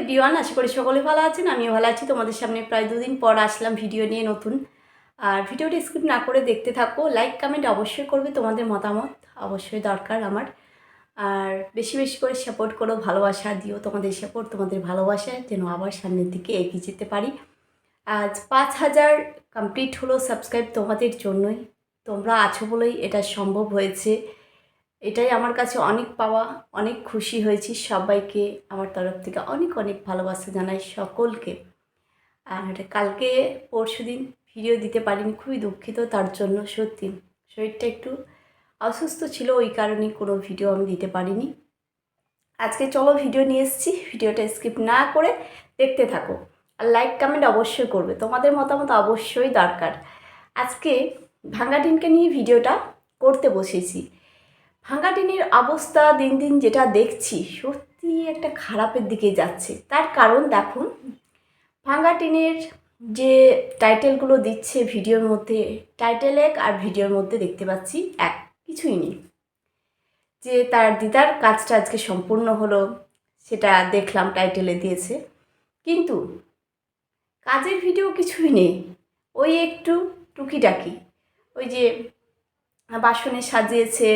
Everyone আশা করি সকলে ভালো আছেন, আমিও ভালো আছি। তোমাদের সামনে প্রায় দুদিন পর আসলাম ভিডিও নিয়ে নতুন। আর ভিডিওটি স্কিপ না করে দেখতে থাকো, লাইক, কমেন্ট অবশ্যই করবে, তোমাদের মতামত অবশ্যই দরকার আমার। আর বেশি বেশি করে সাপোর্ট করো, ভালোবাসা দিও, তোমাদের সাপোর্ট, তোমাদের ভালোবাসা, যেন আবার সামনের দিকে এগিয়ে যেতে পারি। আজ পাঁচ হাজার কমপ্লিট হলো সাবস্ক্রাইব তোমাদের জন্যই। তোমরা আছো বলেই এটা সম্ভব হয়েছে। এটাই আমার কাছে অনেক পাওয়া, অনেক খুশি হয়েছি। সবাইকে আমার তরফ থেকে অনেক অনেক ভালোবাসা জানাই সকলকে। আর কালকে পরশু দিন ভিডিও দিতে পারিনি, খুবই দুঃখিত তার জন্য, সত্যি। শরীরটা একটু অসুস্থ ছিল, ওই কারণে কোনো ভিডিও আমি দিতে পারিনি। আজকে চলো ভিডিও নিয়ে এসেছি, ভিডিওটা স্কিপ না করে দেখতে থাকো। আর লাইক, কমেন্ট অবশ্যই করবে, তোমাদের মতামত অবশ্যই দরকার। আজকে ভাঙ্গাটিনকে নিয়ে ভিডিওটা করতে বসেছি। ভাঙ্গাটিনের অবস্থা দিন দিন যেটা দেখছি, সত্যি একটা খারাপের দিকে যাচ্ছে। তার কারণ দেখুন, ভাঙ্গাটিনের যে টাইটেলগুলো দিচ্ছে ভিডিওর মধ্যে, টাইটেল এক আর ভিডিওর মধ্যে দেখতে পাচ্ছি এক, কিছুই নেই। যে তার দিদার কাজটা আজকে সম্পূর্ণ হলো, সেটা দেখলাম টাইটেলে দিয়েছে। কিন্তু কাজের ভিডিও কিছুই নেই। ওই একটু টুকিটাকি, ওই যে বাসনে সাজিয়েছে,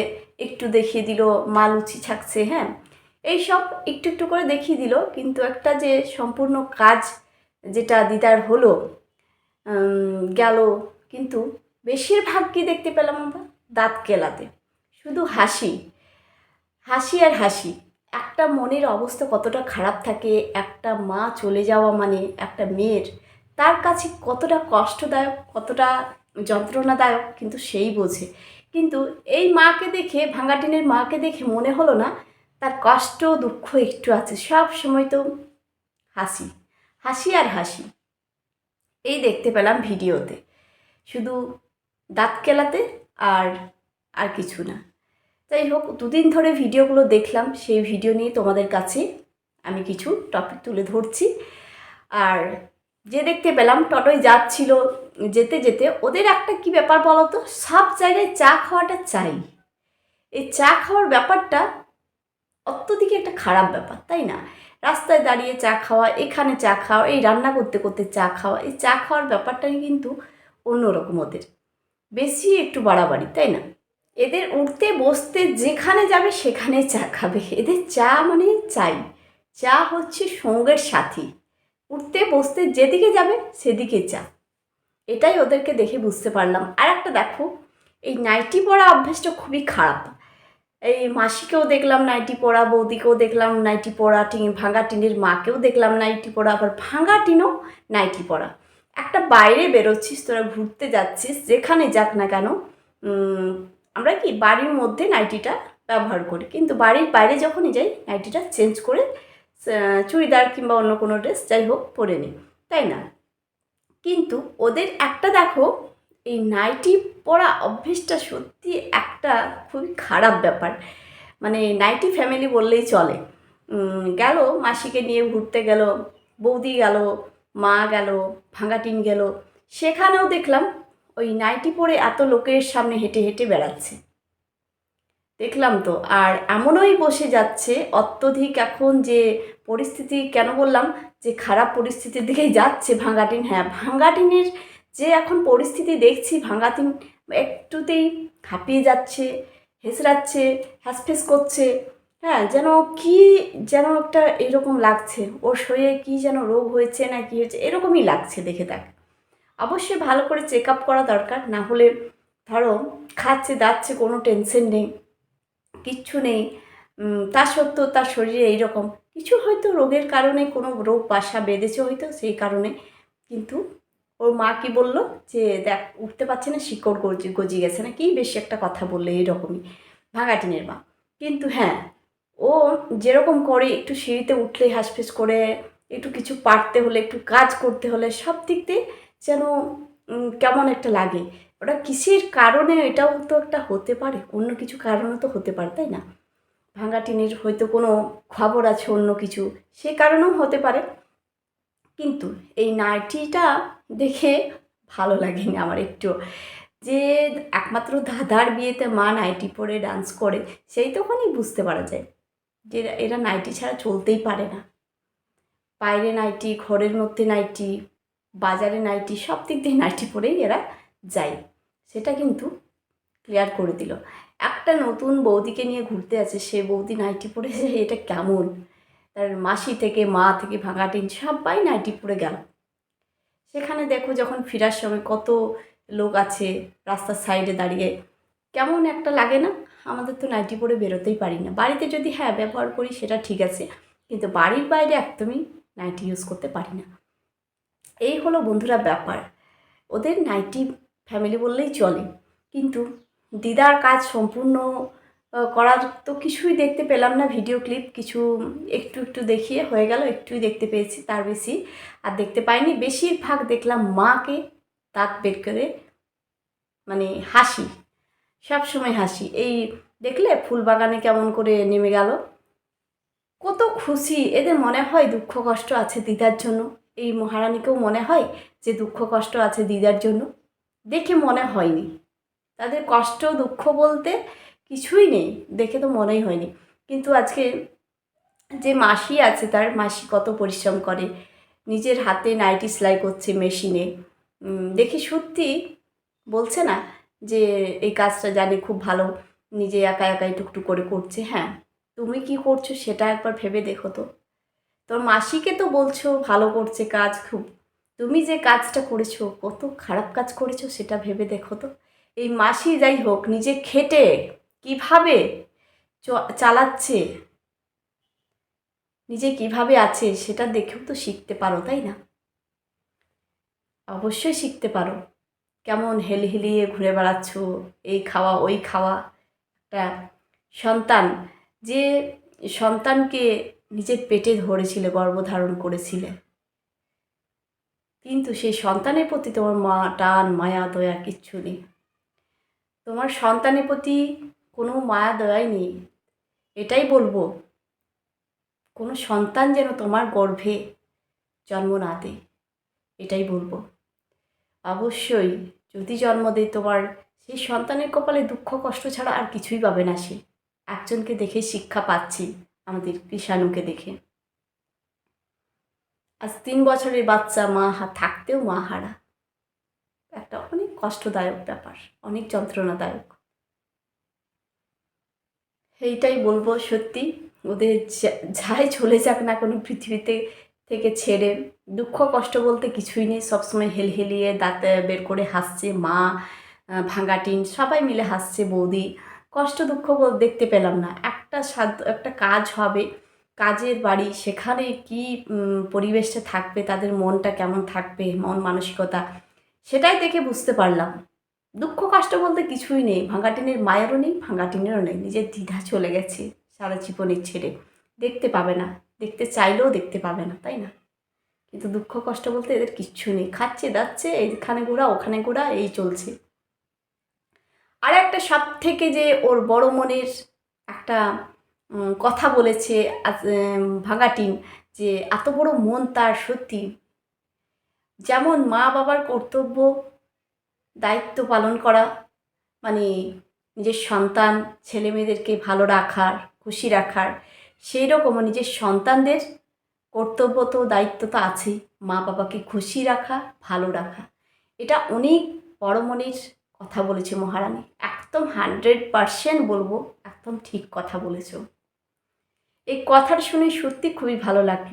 একটু দেখিয়ে দিল, মা লুচি ছাকছে হ্যাঁ? এই সব একটু একটু করে দেখিয়ে দিল, কিন্তু একটা যে সম্পূর্ণ কাজ যেটা দিদার হলো গেল, কিন্তু বেশিরভাগ কি দেখতে পেলাম আমরা? দাঁত কেলাতে, শুধু হাসি হাসি আর হাসি। একটা মনের অবস্থা কতটা খারাপ থাকে, একটা মা চলে যাওয়া মানে একটা মেয়ের, তার কাছে কতটা কষ্টদায়ক, কতটা যন্ত্রণাদায়ক, কিন্তু সেই বোঝে। কিন্তু এই মাকে দেখে ভাঙ্গাটিনের মাকে দেখে মনে হলো না, তার কষ্ট দুঃখ একটু আছে। সব সময় তো হাসি হাসি আর হাসি। এই দেখতে পেলাম ভিডিওতে। শুধু দাঁত কেলাতে আর আর কিছু না। যাই হোক, দুদিন ধরে ভিডিওগুলো দেখলাম, সেই ভিডিও নিয়ে তোমাদের কাছে আমি কিছু টপিক তুলে ধরছি। আর যে দেখতে পেলাম টটোয় যাচ্ছিল যেতে যেতে। ওদের একটা কি ব্যাপার বলো তো সব জায়গায় চা খাওয়াটা চাই। এই চা খাওয়ার ব্যাপারটা অত্যধিক একটা খারাপ ব্যাপার, তাই না? রাস্তায় দাঁড়িয়ে চা খাওয়া, এখানে চা খাওয়া, এই রান্না করতে করতে চা খাওয়া, এই চা খাওয়ার ব্যাপারটাই কিন্তু অন্যরকম ওদের। বেশি একটু বাড়াবাড়ি, তাই না? এদের উঠতে, বসতে, যেখানে যাবে সেখানে চা খাবে। এদের চা মানে চাই। চা হচ্ছে সঙ্গের সাথী। উঠতে, বসতে যেদিকে যাবে, সেদিকে চা এটাই ওদেরকে দেখে বুঝতে পারলাম। আর একটা দেখো, এই নাইটি পরা অভ্যাসটা খুবই খারাপ। এই মাসিকেও দেখলাম নাইটি পরা, বৌদিকেও দেখলাম নাইটি পরা, টিন, ভাঙা টিনের মাকেও দেখলাম নাইটি পরা, আবার ভাঙা টিনও নাইটি পরা। একটা বাইরে বেরোচ্ছিস, তোরা ঘুরতে যাচ্ছিস, যেখানে যাক না কেন আমরা কি বাড়ির মধ্যে নাইটিটা ব্যবহার করি। কিন্তু বাড়ির বাইরে যখনই যাই, নাইটিটা চেঞ্জ করে চুড়িদার কিংবা অন্য কোনো ড্রেস যাই হোক, পরে নিই, তাই না? কিন্তু ওদের একটা দেখো, এই নাইটি পরা অভ্যেসটা সত্যি একটা খুবই খারাপ ব্যাপার। মানে নাইটি ফ্যামিলি বললেই চলে। গেল, মাসিকে নিয়ে ঘুরতে গেল, বৌদি গেল, মা গেল, ভাঙাটিন গেল। সেখানেও দেখলাম ওই নাইটি পরে এত লোকের সামনে হেঁটে হেঁটে বেড়াচ্ছে। দেখলাম তো। আর এমনই বসে যাচ্ছে অত্যধিক এখন যে পরিস্থিতি, কেন বললাম? যে খারাপ পরিস্থিতির দিকেই যাচ্ছে ভাঙ্গাটিন। হ্যাঁ ভাঙ্গাটিনের যে এখন পরিস্থিতি দেখছি, ভাঙ্গাটিন একটুতেই হাঁপিয়ে যাচ্ছে হেসরাচ্ছে হ্যাসফেস করছে। হ্যাঁ যেন কি যেন একটা এরকম লাগছে। ওর শরীরে কি যেন রোগ হয়েছে না কি হয়েছে, এরকমই লাগছে দেখে দেখ। অবশ্যই ভালো করে চেক আপ করা দরকার, না হলে ধরো খাচ্ছে দাচ্ছে কোনো টেনশন নেই। কিচ্ছু নেই। তা সত্ত্বেও তার শরীরে এইরকম। কিছু হয়তো রোগের কারণে কোনো রোগ, বাসা বেঁধেছে হয়তো সেই কারণে। কিন্তু ওর মা কি বলল যে, দেখ, উঠতে পারছে না, শিকড় গজি গজিয়ে গেছে। না কি বেশি একটা কথা বললে এইরকমই। ভাঙাটিনের মা। কিন্তু হ্যাঁ ও যেরকম করে একটু সিঁড়িতে উঠলে হাসফেস করে, একটু কিছু পারতে হলে, একটু কাজ করতে হলে সব দিক দিয়ে যেন কেমন একটা লাগে। ওটা কিসের কারণে এটাও তো একটা হতে পারে, অন্য কিছু কারণে তো হতে পারে, তাই না? ভাঙা টিনের হয়তো কোনো খবর আছে, অন্য কিছু, সে কারণেও হতে পারে। কিন্তু এই নাইটিটা দেখে ভালো লাগেনি আমার একটু। যে একমাত্র দাদার বিয়েতে মা নাইটি পরে ডান্স করে, সেই তখনই বুঝতে পারা যায় যে এরা নাইটি ছাড়া চলতেই পারে না। বাইরে নাইটি, ঘরের মধ্যে নাইটি বাজারে নাইটি, সব দিক দিয়ে নাইটি পরেই এরা যায়। সেটা কিন্তু ক্লিয়ার করে দিল। একটা নতুন বৌদিকে নিয়ে ঘুরতে আছে, সে বৌদি নাইটি পরে এটা কেমন? তার মাসি থেকে, মা থেকে ভাঙাটিন সবাই নাইটি পরে গেল। সেখানে দেখো যখন ফেরার সময় কত লোক আছে রাস্তার সাইডে দাঁড়িয়ে, কেমন একটা লাগে না? আমাদের তো নাইটি পরে বেরোতেই পারি না। বাড়িতে যদি হ্যাঁ ব্যবহার করি, সেটা ঠিক আছে। কিন্তু বাড়ির বাইরে একদমই নাইটি ইউজ করতে পারি না। এই হলো বন্ধুরা ব্যাপার। ওদের নাইটি ফ্যামিলি বললেই চলে। কিন্তু দিদার কাজ সম্পূর্ণ করার তো কিছুই দেখতে পেলাম না ভিডিও ক্লিপ কিছু একটু একটু দেখিয়ে হয়ে গেল, একটুই দেখতে পেয়েছি তার বেশি। আর দেখতে পাইনি, বেশিরভাগ দেখলাম মাকে দাঁত বের করে মানে হাসি সব সময় হাসি। এই দেখলে ফুল বাগানে কেমন করে নেমে গেল। কত খুশি, এদের মনে হয় দুঃখ কষ্ট আছে দিদার জন্য। এই মহারানীকেও মনে হয় যে দুঃখ কষ্ট আছে দিদার জন্য? দেখে মনে হয়নি। তাদের কষ্ট, দুঃখ বলতে কিছুই নেই, দেখে তো মনেই হয়নি। কিন্তু আজকে যে মাসি আছে, তার মাসি কত পরিশ্রম করে। নিজের হাতে নাইটি সেলাই করছে মেশিনে। দেখি সত্যি বলছে না যে এই কাজটা জানি খুব ভালো, নিজে একা একাই টুকটুক করে করছে। হ্যাঁ তুমি কি করছ সেটা একবার ভেবে দেখো তো। তোর মাসিকে তো বলছো ভালো করছে কাজ খুব। তুমি যে কাজটা করেছ, কত খারাপ কাজ করেছ সেটা ভেবে দেখো তো। এই মাসি যাই হোক, নিজে খেটে কীভাবে চালাচ্ছে, নিজে কীভাবে আছে সেটা দেখেও তো শিখতে পারো, তাই না? অবশ্যই শিখতে পারো। কেমন হেলহেলিয়ে ঘুরে বেড়াচ্ছ, এই খাওয়া, ওই খাওয়া। একটা সন্তান, যে সন্তানকে নিজের পেটে ধরেছিলে, গর্ভধারণ করেছিলে। কিন্তু সেই সন্তানের প্রতি তোমার মা টান, মায়া, দয়া কিচ্ছু নেই। তোমার সন্তানের প্রতি কোনো মায়া, দয়াই নেই। এটাই বলব, কোনো সন্তান যেন তোমার গর্ভে জন্ম না দেয়, এটাই বলব। অবশ্যই যদি জন্ম দেয়, তোমার সেই সন্তানের কপালে দুঃখ, কষ্ট ছাড়া আর কিছুই পাবে না সে। একজনকে দেখে শিক্ষা পাচ্ছি। আমাদের কৃষাণুকে দেখে। আজ তিন বছরের বাচ্চা মা থাকতেও মা হারা। একটা অনেক কষ্টদায়ক ব্যাপার অনেক যন্ত্রণাদায়ক। এইটাই বলব সত্যি ওদের যাই চলে যাক না কোনো পৃথিবীতে থেকে ছেড়ে দুঃখ কষ্ট বলতে কিছুই নেই। সবসময় হেলহেলিয়ে দাঁত বের করে হাসছে মা আহ, ভাঙা টিন সবাই মিলে হাসছে বৌদি। কষ্ট দুঃখ দেখতে পেলাম না। একটা একটা কাজ হবে। কাজের বাড়ি, সেখানে কি পরিবেশটা থাকবে, তাদের মনটা কেমন থাকবে, মন মানসিকতা, সেটাই দেখে বুঝতে পারলাম। দুঃখ কষ্ট বলতে কিছুই নেই ভাঙাটিনের মায়েরও নেই ভাঙাটিনেরও নেই, নিজের দ্বিধা চলে গেছে সারা জীবনের ছেড়ে। দেখতে পাবে না, দেখতে চাইলেও দেখতে পাবে না, তাই না? কিন্তু দুঃখ কষ্ট বলতে এদের কিচ্ছু নেই। খাচ্ছে, দাচ্ছে, এইখানে ঘোরা, ওখানে ঘোরা, এই চলছে। আর একটা সব থেকে যে ওর বড় মনের একটা কথা বলেছে ভাঙাটিন যে এত বড় মন তার সত্যি। যেমন মা বাবার কর্তব্য, দায়িত্ব পালন করা মানে নিজের সন্তান, ছেলে মেয়েদেরকে ভালো রাখার, খুশি রাখার, সেই রকমও নিজের সন্তানদের কর্তব্য তো, দায়িত্ব তো আছেই। মা বাবাকে খুশি রাখা, ভালো রাখা। এটা অনেক বড় মনের কথা বলেছে মহারানী। একদম হান্ড্রেড পারসেন্ট বলব, একদম ঠিক কথা বলেছ। এই কথাটা শুনে সত্যি খুবই ভালো লাগল।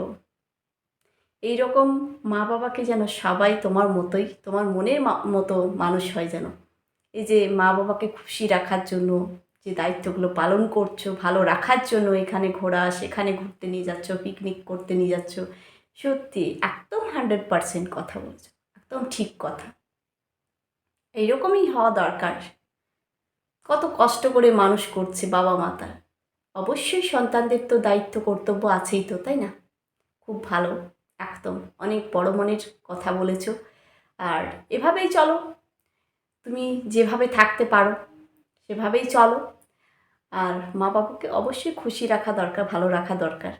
এই রকম মা বাবাকে যেন সবাই তোমার মতোই, তোমার মনের মতো মানুষ হয় যেন। এই যে মা বাবাকে খুশি রাখার জন্য, যে দায়িত্বগুলো পালন করছ, ভালো রাখার জন্য এখানে ঘোরা, সেখানে ঘুরতে নিয়ে যাচ্ছ পিকনিক করতে নিয়ে যাচ্ছ, সত্যি একদম হান্ড্রেড পারসেন্ট কথা বলছো, একদম ঠিক কথা। এইরকমই হওয়া দরকার। কত কষ্ট করে মানুষ করছে বাবা মাতা অবশ্যই সন্তানদের তো দায়িত্ব, কর্তব্য আছেই তো, তাই না? খুব ভালো, একদম। অনেক বড় মনের কথা বলেছ। আর এভাবেই চলো। তুমি যেভাবে থাকতে পারো, সেভাবেই চলো। আর মা বাবাকে অবশ্যই খুশি রাখা দরকার, ভালো রাখা দরকার।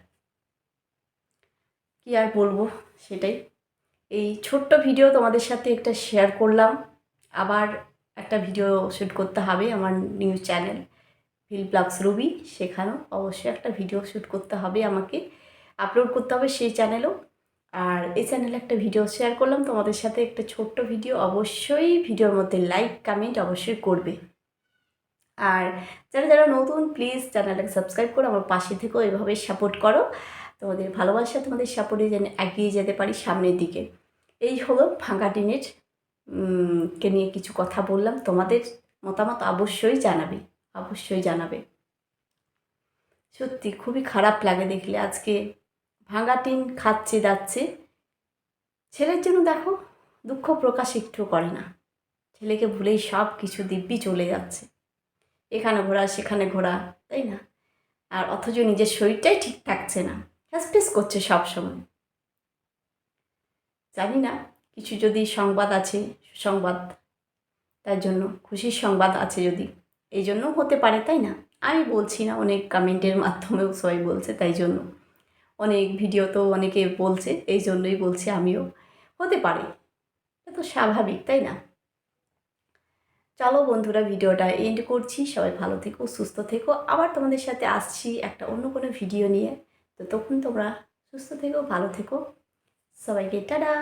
কি আর বলব সেটাই। এই ছোট্ট ভিডিও তোমাদের সাথে একটা শেয়ার করলাম। আবার একটা ভিডিও শ্যুট করতে হবে আমার news channel feel blogs Ruby সেখানেও অবশ্যই একটা ভিডিও শ্যুট করতে হবে আমাকে। আপলোড করতে হবে সেই চ্যানেলও আর এই চ্যানেলে একটা ভিডিও শেয়ার করলাম। তোমাদের সাথে একটা ছোট্ট ভিডিও অবশ্যই ভিডিওর মধ্যে লাইক কমেন্ট অবশ্যই করবে। আর যারা যারা নতুন প্লিজ চ্যানেলটাকে সাবস্ক্রাইব করো আমার পাশে থেকেও এভাবে সাপোর্ট করো। তোমাদের ভালোবাসা, তোমাদের সাপোর্টে যেন এগিয়ে যেতে পারি সামনের দিকে। এই হলো ফাঁকা টিনের কে নিয়ে কিছু কথা বললাম, তোমাদের মতামত অবশ্যই জানাবে অবশ্যই জানাবে। সত্যি খুবই খারাপ লাগে দেখলে, আজকে ভাঙা টিন খাচ্ছে যাচ্ছে। ছেলের জন্য দেখো, দুঃখ প্রকাশ একটু করে না। ছেলেকে ভুলেই সব কিছু দিব্যি চলে যাচ্ছে। এখানে ঘোরা, সেখানে ঘোরা, তাই না? আর অথচ নিজের শরীরটাই ঠিক থাকছে না। হ্যাসপিস করছে সব সময় জানি না কিছু যদি সংবাদ আছে, সুসংবাদ, তার জন্য খুশির সংবাদ আছে যদি, এই জন্য হতে পারে, তাই না? আমি বলছি না অনেক কমেন্টের মাধ্যমেও সবাই বলছে, তাই জন্য। অনেক ভিডিও তো অনেকে বলছে, এই জন্যই বলছি আমিও। হতে পারে। এটা তো স্বাভাবিক, তাই না? চলো বন্ধুরা ভিডিওটা এন্ড করছি। সবাই ভালো থেকো, সুস্থ থেকো। আবার তোমাদের সাথে আসছি একটা অন্য কোনো ভিডিও নিয়ে। তো তখন তোমরা সুস্থ থেকো, ভালো থেকো। সবাইকে, টাটা!